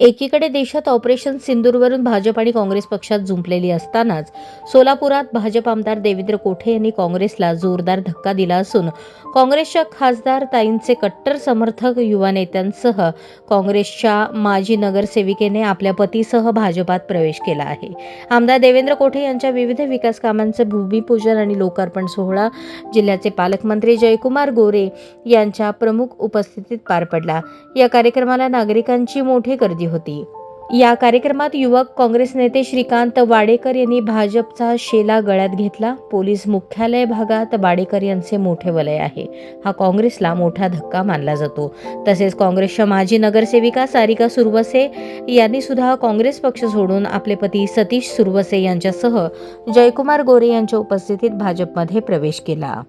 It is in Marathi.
एकीकडे देशात ऑपरेशन सिंदूरवरून भाजप आणि काँग्रेस पक्षात जुंपलेली असतानाच सोलापुरात भाजप आमदार देवेंद्र कोठे यांनी काँग्रेसला जोरदार धक्का दिला असून काँग्रेसच्या खासदार ताईंचे कट्टर समर्थक युवा नेत्यांसह काँग्रेसच्या माजी नगरसेविकेने आपल्या पतीसह भाजपात प्रवेश केला आहे. आमदार देवेंद्र कोठे यांच्या विविध विकास कामांचे भूमिपूजन आणि लोकार्पण सोहळा जिल्ह्याचे पालकमंत्री जयकुमार गोरे यांच्या प्रमुख उपस्थितीत पार पडला. या कार्यक्रमाला नागरिकांची मोठी गर्दी होती. या कार्यक्रमात युवक काँग्रेस नेते श्रीकांत वाडेकर यांनी भाजपचा शेला गळ्यात घेतला. पोलीस मुख्यालय भागात वाडेकर यांचे मोठे वलय आहे. हा काँग्रेसला मोठा धक्का मानला जातो. तसेच काँग्रेसच्या माजी नगरसेविका सारिका सुरवसे यांनी सुद्धा काँग्रेस पक्ष सोडून आपले पती सतीश सुरवसे यांच्यासह जयकुमार गोरे यांच्या उपस्थितीत भाजपमध्ये प्रवेश केला.